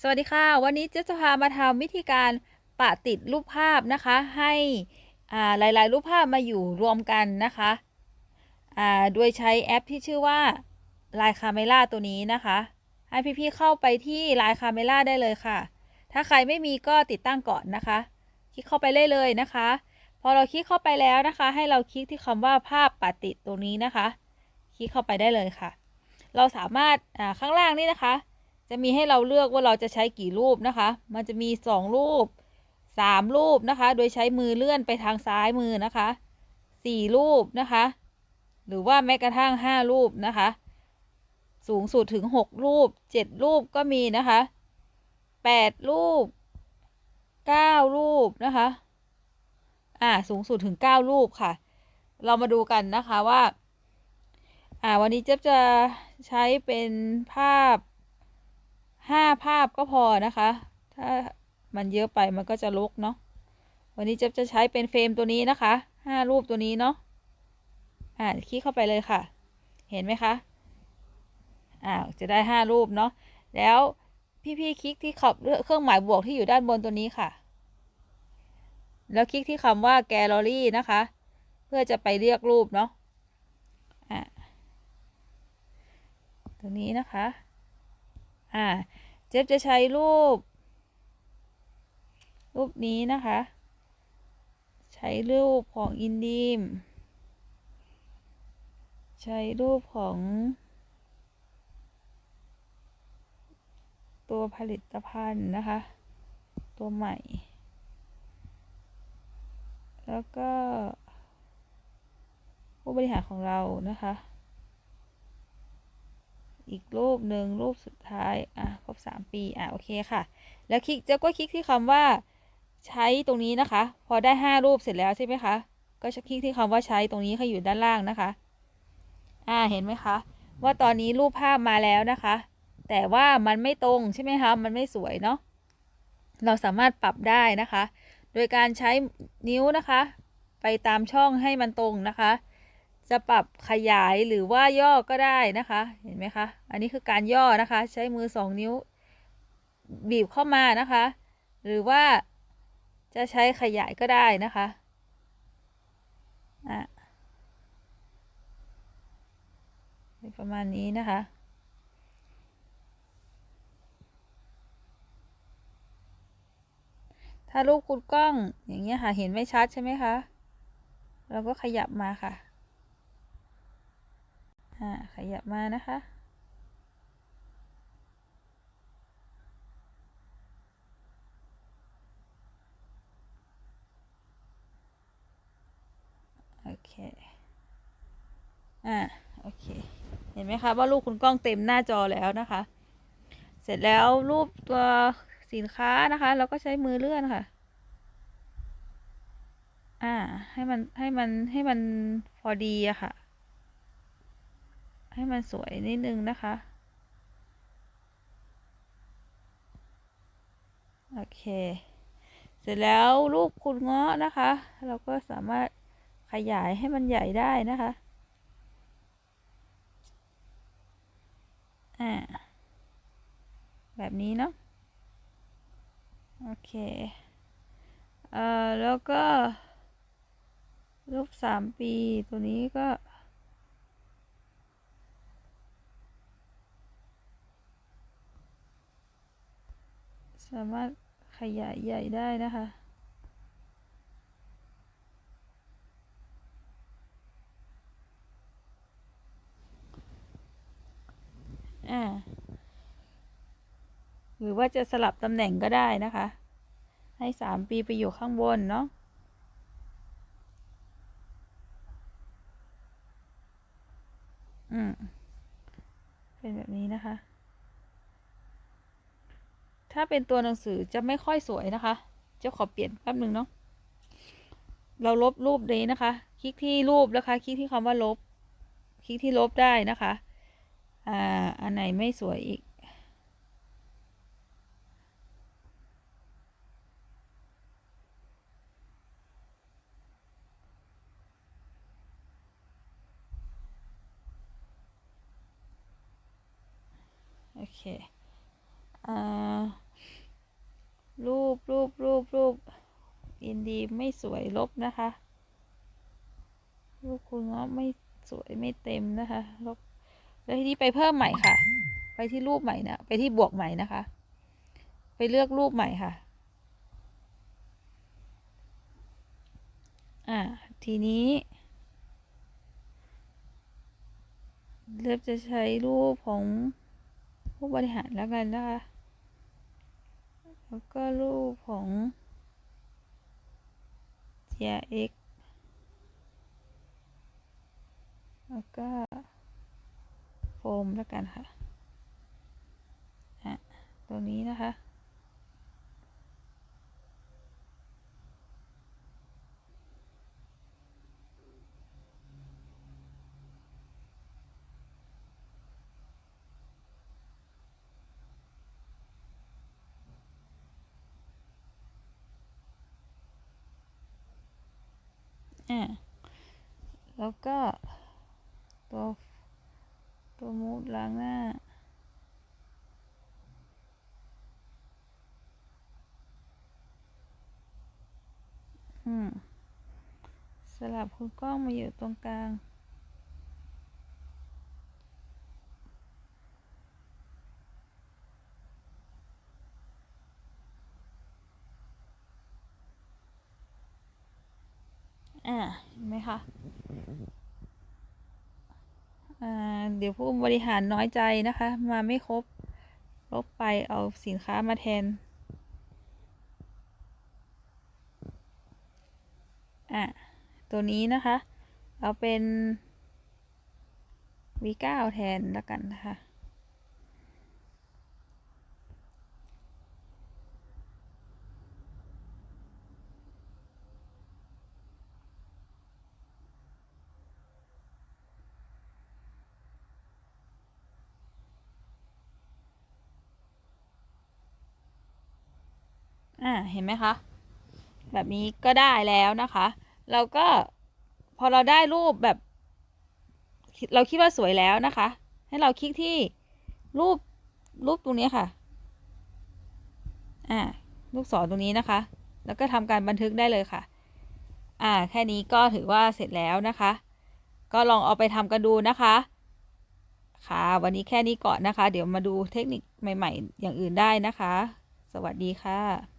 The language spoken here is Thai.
สวัสดีค่ะ วันนี้เจ๊จะพามาทำวิธีการปะติดรูปภาพนะคะ ให้อ่าหลายๆ รูปภาพมาอยู่รวมกันนะคะอ่าโดยใช้แอปที่ชื่อว่า Line Camera ตัวนี้นะคะ ให้พี่ๆเข้าไปที่ Line Camera ได้เลยค่ะ ถ้าใครไม่มีก็ติดตั้งก่อนนะคะ คลิกเข้าไปเลยเลยนะคะ พอเราคลิกเข้าไปแล้วนะคะ ให้เราคลิกที่คำว่าภาพปะติดตรงนี้นะคะ คลิกเข้าไปได้เลยค่ะ เราสามารถอ่าข้างล่างนี่นะคะ จะมีให้เราเลือกว่าเราจะใช้กี่รูปนะคะ มันจะมีสองรูปสามรูปนะคะ โดยใช้มือเลื่อนไปทางซ้ายมือนะคะสี่รูปนะคะ หรือว่าแม้กระทั่งห้ารูปนะคะ สูงสุดถึงหกรูปเจ็ดรูปก็มีนะคะแปดรูปเก้ารูปนะคะ อ่า สูงสุดถึงเก้ารูปค่ะ เรามาดูกันนะคะว่า อ่า วันนี้เจ๊จะใช้เป็นภาพ ห้าภาพก็พอนะคะ ถ้ามันเยอะไปมันก็จะลกเนาะ วันนี้จ๊บจะใช้เป็นเฟรมตัวนี้นะคะห้ารูปตัวนี้เนาะ อ่าคลิกเข้าไปเลยค่ะ เห็นไหมคะ อ่าจะได้ห้ารูปเนาะ แล้วพี่ๆคลิกที่ขอบเครื่องหมายบวกที่อยู่ด้านบนตัวนี้ค่ะ แล้วคลิกที่คำว่าแกลเลอรี่นะคะ เพื่อจะไปเรียกรูปเนาะ อ่าตรงนี้นะคะ อ่า เจ๊จะใช้รูป รูปนี้นะคะ ใช้รูปของอินดีม ใช้รูปของ ตัวผลิตภัณฑ์นะคะ ตัวใหม่ แล้วก็ผู้บริหารของเรานะคะ อีกรูปหนึ่งรูปสุดท้ายอะครบสามปีอะโอเคค่ะ แล้วคลิกเจ๊ก็คลิกที่คำว่าใช้ตรงนี้นะคะ พอได้ห้ารูปเสร็จแล้วใช่ไหมคะก็จะคลิกที่คำว่าใช้ตรงนี้เขาอยู่ด้านล่างนะคะ อ่าเห็นไหมคะ ว่าตอนนี้รูปภาพมาแล้วนะคะ แต่ว่ามันไม่ตรงใช่ไหมคะมันไม่สวยเนาะเราสามารถปรับได้นะคะ โดยการใช้นิ้วนะคะ ไปตามช่องให้มันตรงนะคะ จะปรับขยายหรือว่าย่อก็ได้นะคะ เห็นไหมคะ อันนี้คือการย่อนะคะ ใช้มือสองนิ้ว บีบเข้ามานะคะ หรือว่าจะใช้ขยายก็ได้นะคะอะประมาณนี้นะคะถ้ารูปคุณกล้องอย่างเงี้ยค่ะ เห็นไม่ชัดใช่ไหมคะ เราก็ขยับมาค่ะ อ่าขยับมานะคะ โอเค อ่า โอเค เห็นไหมคะ ว่ารูปคุณกล้องเต็มหน้าจอแล้วนะคะ เสร็จแล้วรูปตัวสินค้านะคะ เราก็ใช้มือเลื่อนค่ะอ่า ให้มันให้มันให้มันพอดีอะค่ะ ให้มันสวยนิดนึงนะคะ โอเค เสร็จแล้วรูปคุณเงาะนะคะ เราก็สามารถขยายให้มันใหญ่ได้นะคะอ่าแบบนี้เนาะโอเค เอ่อ แล้วก็รูปสามปีตัวนี้ก็ สามารถขยายใหญ่ได้นะคะ อ่า หรือว่าจะสลับตำแหน่งก็ได้นะคะ ให้สามปีไปอยู่ข้างบนเนาะอืม เป็นแบบนี้นะคะ ถ้าเป็นตัวหนังสือจะไม่ค่อยสวยนะคะ จะขอเปลี่ยนแป๊บหนึ่งเนาะ เราลบรูปนี้นะคะ คลิกที่รูปนะคะ คลิกที่คำว่าลบ คลิกที่ลบได้นะคะ อ่า อันไหนไม่สวยอีก โอเค อ่า ยินดีไม่สวยลบนะคะ รูปคุณเงาะไม่สวยไม่เต็มนะคะลบแล้วทีนี้ไปเพิ่มใหม่ค่ะ ไปที่รูปใหม่นะไปที่บวกใหม่นะคะ ไปเลือกรูปใหม่ค่ะ อ่า ทีนี้เลือกจะใช้รูปของผู้บริหารแล้วกันนะคะ แล้วก็รูปของ GRX แล้วก็โฟมแล้วกันค่ะอะตัวนี้นะคะ อ่าแล้วก็ตัวตัวมูดล้างหน้า อืม สลับคุณกล้องมาอยู่ตรงกลาง เห็นไหมคะเดี๋ยวผู้บริหารน้อยใจนะคะ มาไม่ครบ ลบไปเอาสินค้ามาแทน อะ ตัวนี้นะคะ เอาเป็น V9 แทนแล้วกันนะคะ อ่าเห็นไหมคะ แบบนี้ก็ได้แล้วนะคะ เราก็พอเราได้รูปแบบ เราคิดว่าสวยแล้วนะคะ ให้เราคลิกที่รูปรูปตรงนี้ค่ะ อ่าลูกศรตรงนี้นะคะ แล้วก็ทำการบันทึกได้เลยค่ะ อ่า แค่นี้ก็ถือว่าเสร็จแล้วนะคะ ก็ลองเอาไปทำกันดูนะคะ ค่ะ วันนี้แค่นี้ก่อนนะคะ เดี๋ยวมาดูเทคนิคใหม่ ๆ อย่างอื่นได้นะคะ สวัสดีค่ะ